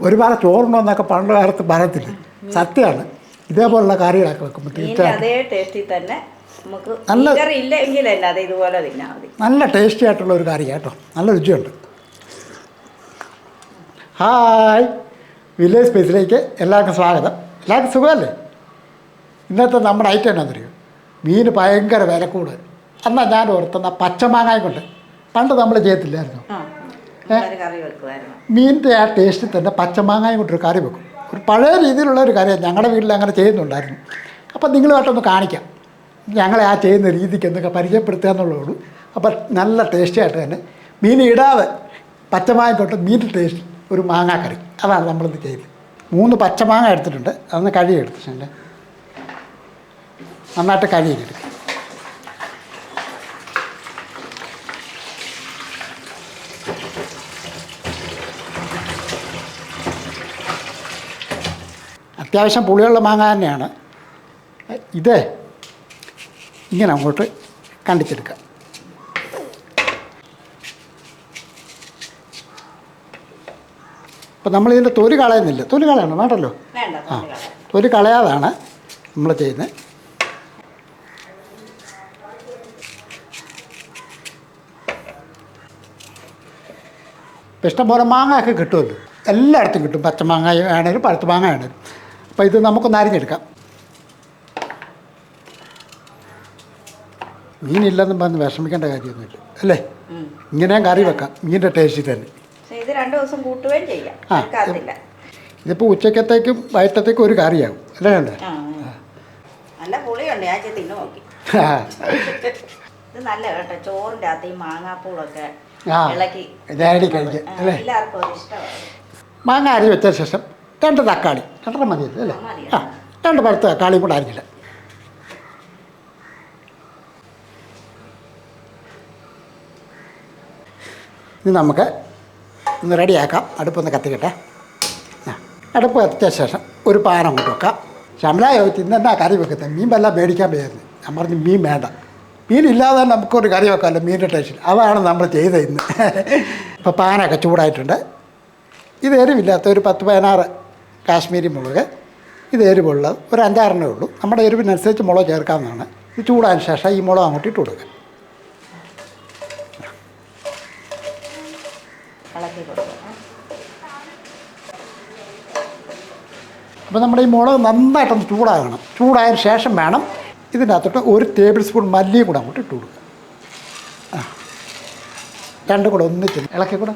ഒരുപാട് ചോറുണ്ടോ എന്നൊക്കെ പണ്ട് കാലത്ത് പറയത്തില്ല. സത്യമാണ്. ഇതേപോലുള്ള കറികളൊക്കെ വെക്കുമ്പോൾ തീർച്ചയായിട്ടും നല്ല- നല്ല ടേസ്റ്റി ആയിട്ടുള്ള ഒരു കറി കേട്ടോ. നല്ല രുചിയുണ്ട്. ഹായ് വില്ലേജ് സ്പേസിലേക്ക് എല്ലാവർക്കും സ്വാഗതം. എല്ലാവർക്കും സുഖമല്ലേ? ഇന്നത്തെ നമ്മുടെ ഐറ്റം എന്നാന്ന് അറിയോ മീൻ ഭയങ്കര വില കൂടുതൽ എന്നാൽ ഞാൻ ഓർത്തുന്ന പച്ചമാങ്ങായ കൊണ്ട് പണ്ട് നമ്മൾ ചെയ്യത്തില്ലായിരുന്നു. കറി വെക്കുമായിരുന്നു. മീനിന്റെ ആ ടേസ്റ്റിൽ തന്നെ പച്ചമാങ്ങായും കൊണ്ടൊരു കറി വെക്കും. ഒരു പഴയ രീതിയിലുള്ള ഒരു കറിയാണ് ഞങ്ങളുടെ വീട്ടിൽ അങ്ങനെ ചെയ്യുന്നുണ്ടായിരുന്നു. അപ്പം നിങ്ങളുമായിട്ടൊന്ന് കാണിക്കാം. ഞങ്ങളെ ആ ചെയ്യുന്ന രീതിക്ക് എന്തൊക്കെ പരിചയപ്പെടുത്തുക എന്നുള്ളതുള്ളൂ അപ്പം നല്ല ടേസ്റ്റിയായിട്ട് തന്നെ മീൻ ഇടാതെ പച്ചമാങ്ങ തൊട്ട് മീനിന്റെ ടേസ്റ്റ് ഒരു മാങ്ങാക്കറി. അതാണ് നമ്മളിത് ചെയ്തത്. മൂന്ന് പച്ചമാങ്ങ എടുത്തിട്ടുണ്ട്. അതൊന്ന് കഴുകി എടുത്തിട്ടുണ്ട് നന്നായിട്ട് കഴുകിയെടുക്കും അത്യാവശ്യം പുളിയുള്ള മാങ്ങ തന്നെയാണ്. ഇത് ഇങ്ങനെ അങ്ങോട്ട് കണ്ടിച്ചെടുക്കാം. അപ്പോൾ നമ്മളിതിന്റെ തൊലി കളയുന്നില്ല. തൊലി കളയണം വേണ്ടല്ലോ? വേണ്ട ആ തൊലി കളയാതാണ് നമ്മൾ ചെയ്യുന്നത്. ഇപ്പം ഇഷ്ടംപോലെ മാങ്ങയൊക്കെ കിട്ടുമല്ലോ. എല്ലായിടത്തും കിട്ടും. പച്ചമാങ്ങ ആണേലും പഴുത്ത മാങ്ങ ആണേലും അപ്പോൾ ഇത് നമുക്കൊന്ന് അരിഞ്ഞെടുക്കാം. മീനില്ലെന്നും പറഞ്ഞ് വിഷമിക്കേണ്ട കാര്യമൊന്നുമില്ല. അല്ലേ? ഇങ്ങനെ കറി വെക്കാം. മീനിന്റെ ടേസ്റ്റ് തന്നെ. ഇത് രണ്ട് ദിവസം കൂട്ടുകയും ചെയ്യാം. ഇതിപ്പോൾ ഉച്ചക്കത്തേക്കും വൈകിട്ടത്തേക്കും ഒരു കറിയാകും അല്ലേ ആ. നല്ല പുളിയുണ്ട്. ഞാൻ തിന്നു നോക്കി. ഇത് നല്ല കേട്ടോ. ചോറിന്റെ അകത്ത് ഈ മാങ്ങാപ്പൂളൊക്കെ. ഇളക്കി കഴിക്കാം. അല്ലേ? എല്ലാവർക്കും ഇഷ്ടമാണ്. മാങ്ങ അരി വെച്ച ശേഷം രണ്ട് തക്കാളി. രണ്ടര മതി അല്ലേ. ആ രണ്ട് പഴുത്ത തക്കാളിയും കൂടെ അരിഞ്ഞില്ല ഇനി നമുക്ക് ഒന്ന് റെഡിയാക്കാം. അടുപ്പൊന്ന് കത്തിക്കട്ടെ. അടുപ്പ് കത്തിച്ച ശേഷം ഒരു പാനം കൊണ്ട് വെക്കാം. ശമലായ ചോദിച്ചു ഇന്നെന്നാ കറി വെക്കുന്നത്? മീൻ വല്ല മേടിക്കാൻ പോയായിരുന്നു. ഞാൻ പറഞ്ഞു മീൻ വേണ്ട. മീനില്ലാതെ നമുക്കൊരു കറി വെക്കാമല്ലോ മീനിന്റെ ടേസ്റ്റിൽ. അതാണ് നമ്മൾ ചെയ്തത് ഇന്ന്. ഇപ്പോൾ പാനൊക്കെ ചൂടായിട്ടുണ്ട്. ഇത് എരിവില്ലാത്ത ഒരു പത്ത് പതിനാറ് കാശ്മീരി മുളക് ഇത് എരിവുള്ളത് ഒരു അഞ്ചാറെണ്ണേ ഉള്ളൂ. നമ്മുടെ എരിവിനനുസരിച്ച് മുളക് ചേർക്കാവുന്നതാണ്. ഇത് ചൂടാൻ ശേഷം ഈ മുളക് അങ്ങോട്ട് ഇട്ട് കൊടുക്കുക അപ്പോൾ നമ്മുടെ ഈ മുളക് നന്നായിട്ടൊന്ന് ചൂടാകണം. ചൂടായതിന് ശേഷം വേണം ഇതിന്റെ അകത്തോട്ട് ഒരു ടേബിൾ സ്പൂൺ മല്ലിയും കൂടെ അങ്ങോട്ട് ഇട്ട് കൊടുക്കുക രണ്ടും കൂടെ ഒന്നിച്ച് ഇളക്കി കൂടെ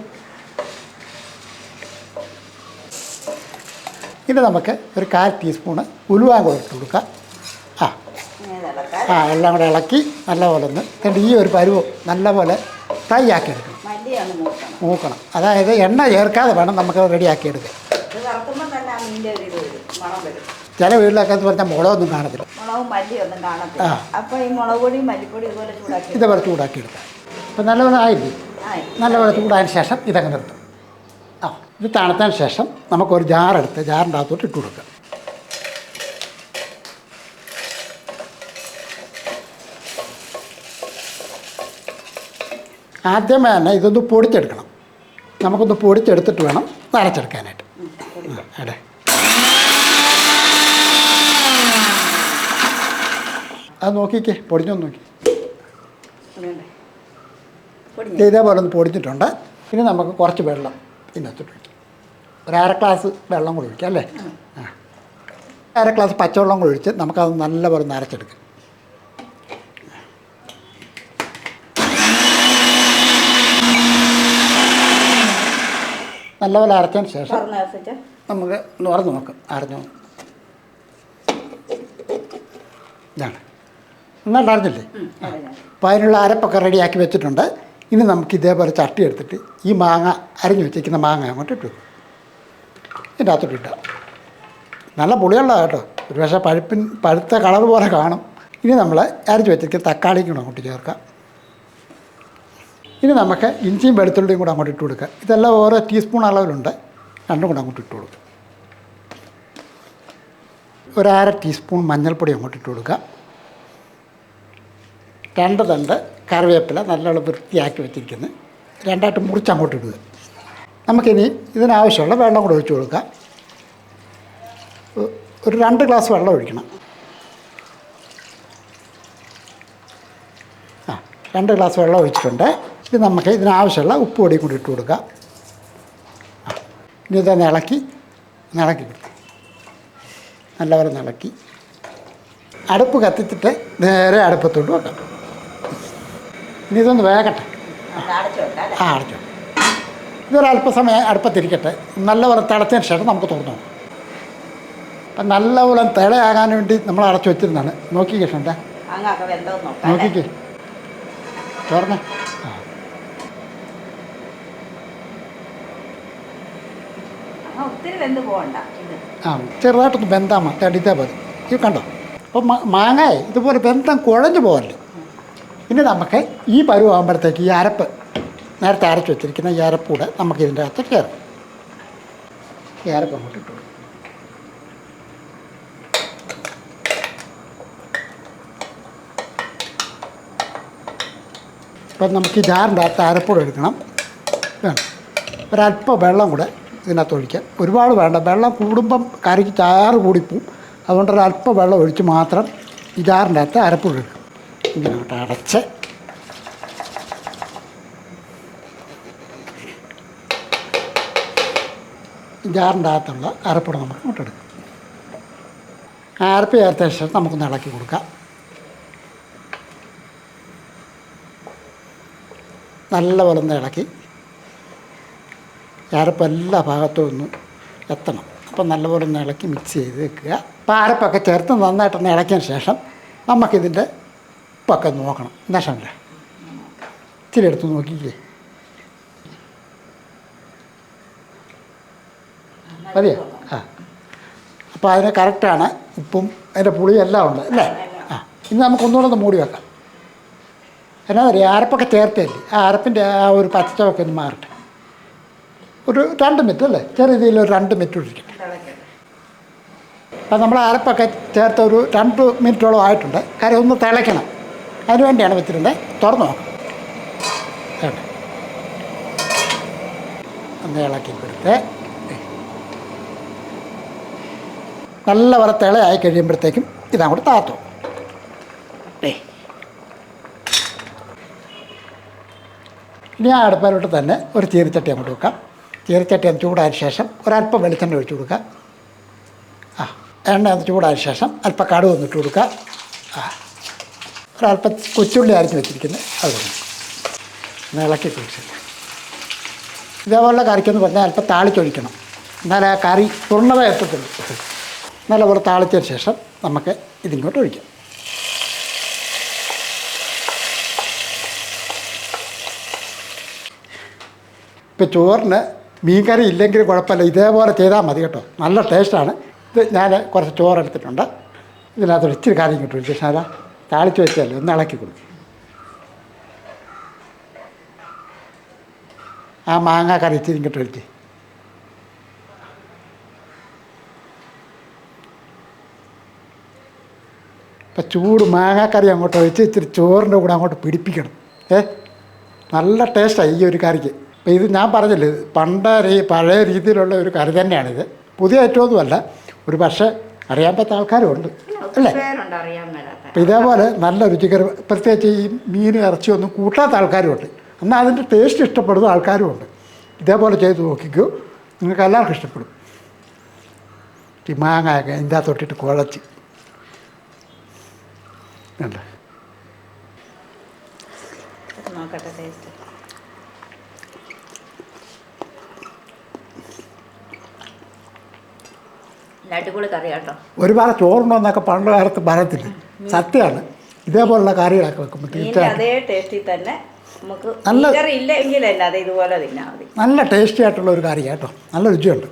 ഇനി നമുക്ക് ഒരു കാൽ ടീസ്പൂണ് ഉലുവാൻ കൂടെ ഇട്ട് കൊടുക്കാം. ആ. ആ എല്ലാം കൂടെ ഇളക്കി നല്ലപോലെ ഒന്ന് എന്നിട്ട് ഈ ഒരു പരുവ് നല്ലപോലെ ഫ്രൈ ആക്കി എടുക്കണം മൂക്കണം. അതായത് എണ്ണ ചേർക്കാതെ വേണം നമുക്ക് റെഡിയാക്കി എടുക്കാൻ. ഇത് ചില വീട്ടിലൊക്കെ എന്ന് പറഞ്ഞാൽ മുളകൊന്നും കാണത്തില്ല. മല്ലിയും ഒന്നും കാണത്തില്ല. ആ. ഇതുപോലെ ചൂടാക്കി എടുക്കാം. അപ്പം നല്ലപോലെ ആയില്ലേ? ആയി. നല്ലപോലെ ചൂടായതിന് ശേഷം ഇതങ്ങ് നിർത്തും. ഇത് തണുത്തതിന് ശേഷം നമുക്കൊരു ജാറെടുത്ത് ജാറിന്റെ അകത്തോട്ട് ഇട്ട് കൊടുക്കുക ആദ്യമേ തന്നെ ഇതൊന്ന് പൊടിച്ചെടുക്കണം. നമുക്കൊന്ന് പൊടിച്ചെടുത്തിട്ട് വേണം നനച്ചെടുക്കാനായിട്ട് അടെ അതെ. അത് നോക്കിക്കേ പൊടിഞ്ഞൊന്ന് നോക്കി. ഇതേപോലെ ഒന്ന് പൊടിഞ്ഞിട്ടുണ്ട്. ഇനി നമുക്ക് കുറച്ച് വെള്ളം ഇതിനകത്തോട്ട് ഒഴിക്കാം ഒരു അര ഗ്ലാസ് വെള്ളം കൂടി ഒഴിക്കുക അല്ലേ? ആ. അര ഗ്ലാസ് പച്ചവെള്ളം കൂടി ഒഴിച്ച് നമുക്കത് നല്ലപോലെ നരച്ചെടുക്കാം. നല്ലപോലെ അരച്ചതിന് ശേഷം നമുക്ക് തുറന്ന് നോക്കാം. അരഞ്ഞു ഇതാണ്. നന്നായിട്ട് അറിഞ്ഞില്ലേ. അപ്പോൾ അതിനുള്ള അരപ്പൊക്കെ റെഡിയാക്കി വെച്ചിട്ടുണ്ട്. ഇനി നമുക്ക് ഇതേപോലെ ചട്ടി എടുത്തിട്ട് ഈ മാങ്ങ അരിഞ്ഞു വെച്ചിരിക്കുന്ന മാങ്ങ അങ്ങോട്ട് ഇട്ടു ഇതിന്റെ അകത്തോട്ട് ഇട്ടുക നല്ല പുളിയുള്ളതാണ് കേട്ടോ. ഒരു പക്ഷേ പഴുപ്പിൻ പഴുത്ത കളർ പോലെ കാണും. ഇനി നമ്മൾ അരച്ച് വെച്ചിരിക്കുന്ന തക്കാളിയും കൂടെ അങ്ങോട്ട് ചേർക്കാം. ഇനി നമുക്ക് ഇഞ്ചിയും വെളുത്തുള്ളിയും കൂടെ അങ്ങോട്ട് ഇട്ട് കൊടുക്കുക ഇതെല്ലാം ഓരോ ടീസ്പൂൺ അളവിലുണ്ട്. രണ്ടും കൂടെ അങ്ങോട്ട് ഇട്ട് കൊടുക്കുക ഒരു അര ടീസ്പൂൺ മഞ്ഞൾപ്പൊടി അങ്ങോട്ട് ഇട്ട് കൊടുക്കുക രണ്ട് തണ്ട് കറിവേപ്പില നല്ല വൃത്തിയാക്കി വെച്ചിരിക്കുന്നത് രണ്ടായിട്ട് മുറിച്ച് അങ്ങോട്ട് ഇടുക. നമുക്കിനി ഇതിനാവശ്യമുള്ള വെള്ളം കൂടെ ഒഴിച്ചു കൊടുക്കാം. ഒരു രണ്ട് ഗ്ലാസ് വെള്ളം ഒഴിക്കണം. ആ രണ്ട് ഗ്ലാസ് വെള്ളം ഒഴിച്ചിട്ടുണ്ട്. ഇത് നമുക്ക് ഇതിനാവശ്യമുള്ള ഉപ്പ് പൊടി കൂടി ഇട്ട് കൊടുക്കാം. ഇനി ഇതൊന്ന് ഇളക്കി നിളക്കി നല്ലപോലെ നിളക്കി. അടുപ്പ് കത്തിച്ചിട്ട് നേരെ അടുപ്പത്തോട്ട് വെക്കാം. ഇനി ഇതൊന്ന് വേകട്ടെ ആ അടച്ചു ഇതൊരല്പസമയം അടുപ്പത്തിരിക്കട്ടെ. നല്ലപോലെ തിളച്ചതിന് ശേഷം നമുക്ക് തുറന്നു അപ്പം നല്ലപോലെ തിളയാകാൻ വേണ്ടി നമ്മൾ അടച്ചു വെച്ചിരുന്നതാണ്. നോക്കിക്കേ ഷണ്ട? നോക്കിക്കേ. തുറന്നേ. ആ. ചെറുതായിട്ടൊന്ന് ബന്ധാൽ മതി അടിച്ചാൽ മതി. ഇത് കണ്ടോ? അപ്പോൾ മാങ്ങ ഇതുപോലെ ബന്ധം കുഴഞ്ഞു പോകല്ലേ ഇനി നമുക്ക് ഈ പരുവാകുമ്പോഴത്തേക്ക് ഈ അരപ്പ് നേരത്തെ അരച്ച് വെച്ചിരിക്കുന്ന കൂടെ നമുക്ക് ഇതിന്റെ അകത്ത് കയറും ഈ അരപ്പ്. അപ്പം നമുക്ക് ഈ ജാറിന്റെ അകത്ത് അരപ്പൂടെ എടുക്കണം. വേണം ഒരല്പം വെള്ളം കൂടെ ഇതിനകത്ത് ഒഴിക്കാം. ഒരുപാട് വേണ്ട. വെള്ളം കൂടുമ്പം കറിക്ക് ചാറ് കൂടിപ്പോവും അതുകൊണ്ട് ഒരല്പം വെള്ളം ഒഴിച്ച് മാത്രം ഈ ജാറിന്റെ അകത്ത് അരപ്പൂടെ എടുക്കും ഇങ്ങനെ അടച്ച് ഈ ജാറിന്റെ അകത്തുള്ള അരപ്പൂടെ നമുക്ക് അങ്ങോട്ട് എടുക്കാം അരപ്പ് ചേർത്ത ശേഷം നമുക്കൊന്ന് ഇളക്കി കൊടുക്കാം. നല്ലപോലെ ഒന്ന് ഇളക്കി അരപ്പ് എല്ലാ ഭാഗത്തും ഒന്ന് എത്തണം. അപ്പം നല്ലപോലെ ഒന്ന് ഇളക്കി മിക്സ് ചെയ്ത് വെക്കുക. അപ്പോൾ അരപ്പൊക്കെ ചേർത്ത് നന്നായിട്ടൊന്ന് ഇളക്കിയതിന് ശേഷം നമുക്കിതിന്റെ ഉപ്പൊക്കെ നോക്കണം. എന്നാ ഷമല്ലേ ഇച്ചിരി എടുത്ത് നോക്കിക്കേ. മതിയോ? ആ. അപ്പോൾ അതിന് കറക്റ്റാണ് ഉപ്പും അതിന്റെ പുളിയും എല്ലാം ഉണ്ട് അല്ലേ? ആ. ഇനി നമുക്കൊന്നുകൂടെ ഒന്ന് മൂടി വെക്കാം. എന്നാ പറയുക അരപ്പൊക്കെ ചേർത്തല്ലേ ആ അരപ്പിന്റെ ആ ഒരു പച്ചച്ചവൊക്കെ ഒന്ന് മാറട്ടെ. ഒരു രണ്ട് മിനിറ്റ് അല്ലേ? ചെറിയ രീതിയിൽ ഒരു രണ്ട് മിനിറ്റ് ഇട്ടിട്ട് അപ്പം നമ്മൾ അരപ്പൊക്കെ ചേർത്ത് ഒരു രണ്ട് മിനിറ്റോളം ആയിട്ടുണ്ട്. കാര്യം ഒന്ന് തിളയ്ക്കണം. അതിന് വേണ്ടിയാണ് വെച്ചിട്ടുള്ളത് തുറന്നു നോക്കാം. ഒന്ന് ഇളക്കി കൊടുത്ത്. നല്ലപോലെ തിളയായി കഴിയുമ്പോഴത്തേക്കും ഇതങ്ങോട്ട് താത്തു. ഇനി ആ അടുപ്പിലോട്ട് തന്നെ ഒരു ചീരച്ചട്ടി അങ്ങോട്ട് വെക്കാം. ചീരച്ചട്ടി ഒന്ന് ചൂടായ ശേഷം ഒരല്പം വെളിച്ചെണ്ണ ഒഴിച്ചു കൊടുക്കാം ആ എണ്ണ ഒന്ന് ചൂടായ ശേഷം അല്പം കടുക് ഒന്നിട്ട് കൊടുക്കുക. ആ ഒരല്പം കൊച്ചുള്ളി അരച്ച് വെച്ചിരിക്കുന്നത് അത് ഒന്ന് ഇളക്കി കുഴിച്ചില്ല ഇതേപോലുള്ള കറിക്കെന്ന് പറഞ്ഞാൽ അല്പം താളിച്ചൊഴിക്കണം. എന്നാലേ ആ കറി തുറന്നതേ നല്ലപോലെ താളിച്ചതിന് ശേഷം നമുക്ക് ഇതിങ്ങോട്ട് ഒഴിക്കാം. ഇപ്പോൾ ചോറിന് മീൻകറി ഇല്ലെങ്കിൽ കുഴപ്പമില്ല. ഇതേപോലെ ചെയ്താൽ മതി കേട്ടോ. നല്ല ടേസ്റ്റാണ്. ഇത് ഞാൻ കുറച്ച് ചോറ് എടുത്തിട്ടുണ്ട്. ഇതിനകത്ത് ഇച്ചിരി കാര്യം കിട്ടും. കൃഷ്ണാല താളിച്ച് വെച്ചല്ലേ ഒന്ന് ഇളക്കി കൊടുക്കും. ആ മാങ്ങ കറി ഇച്ചിരി ഇങ്ങോട്ട് ഇപ്പം ചൂട് മാങ്ങാക്കറി അങ്ങോട്ട് വെച്ച് ഇച്ചിരി ചോറിന്റെ കൂടെ അങ്ങോട്ട് പിടിപ്പിക്കണം. ഏ? നല്ല ടേസ്റ്റാണ് ഈ ഒരു കറിക്ക്. അപ്പം ഇത് ഞാൻ പറഞ്ഞില്ലേ പണ്ടേ പഴയ രീതിയിലുള്ള ഒരു കറി തന്നെയാണിത്. പുതിയ ഐറ്റമൊന്നുമല്ല ഒരു പക്ഷേ അറിയാൻ പറ്റാത്ത ആൾക്കാരും ഉണ്ട് അല്ലേ അപ്പം ഇതേപോലെ നല്ല രുചികര പ്രത്യേകിച്ച് ഈ മീൻ ഇറച്ചിയൊന്നും കൂട്ടാത്ത ആൾക്കാരുമുണ്ട്. എന്നാൽ അതിന്റെ ടേസ്റ്റ് ഇഷ്ടപ്പെടുന്ന ആൾക്കാരുമുണ്ട്. ഇതേപോലെ ചെയ്ത് നോക്കിക്കോ നിങ്ങൾക്ക് എല്ലാവർക്കും ഇഷ്ടപ്പെടും. ഈ മാങ്ങയൊക്കെ ഇതിന്റെ തൊട്ടിട്ട് കുഴച്ച്. ഇത് നോക്കട്ടെ ടേസ്റ്റ് ഒരുപാട് ചോറുണ്ടോ എന്നൊക്കെ പണ്ട് കാലത്ത് പറയത്തില്ല. സത്യമാണ്. ഇതേപോലുള്ള കറികളൊക്കെ വെക്കുമ്പോൾ അതേ ടേസ്റ്റിൽ തന്നെ നമുക്ക് നല്ല- ഇല്ല ഇതുപോലെ മതി. നല്ല ടേസ്റ്റി ആയിട്ടുള്ള ഒരു കറി കേട്ടോ. നല്ല രുചിയുണ്ട്.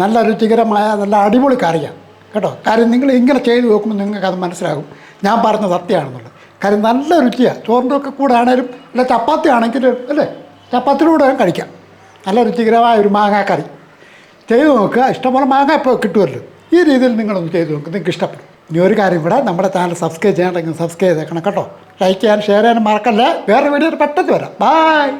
നല്ല രുചികരമായ നല്ല അടിപൊളി കറിയാണ് കേട്ടോ? കാര്യം നിങ്ങൾ ഇങ്ങനെ ചെയ്ത് നോക്കുമ്പോൾ നിങ്ങൾക്ക് അത് മനസ്സിലാകും. ഞാൻ പറഞ്ഞ സത്യമാണെന്നുള്ളത്. കാര്യം നല്ല രുചിയാണ് ചോറിന്റെ ഒക്കെ കൂടെ ആണേലും അല്ല ചപ്പാത്തി ആണെങ്കിലും അല്ലേ? ചപ്പാത്തിയുടെ കൂടെ കഴിക്കാം. നല്ല രുചികരമായ ഒരു മാങ്ങാക്കറി ചെയ്ത് നോക്കുക. ഇഷ്ടംപോലെ മാങ്ങ ഇപ്പോൾ കിട്ടുമല്ലോ. ഈ രീതിയിൽ നിങ്ങളൊന്ന് ചെയ്ത് നോക്കുക നിങ്ങൾക്ക് ഇഷ്ടപ്പെടും. ഇനി ഒരു കാര്യം കൂടെ നമ്മുടെ ചാനൽ സബ്സ്ക്രൈബ് ചെയ്യണമെങ്കിൽ സബ്സ്ക്രൈബ് ചെയ്തേക്കണം കേട്ടോ. ലൈക്ക് ചെയ്യാൻ ഷെയർ ചെയ്യാനും മറക്കല്ലേ. വേറെ വീഡിയോ പെട്ടെന്ന് വരാം. ബായ്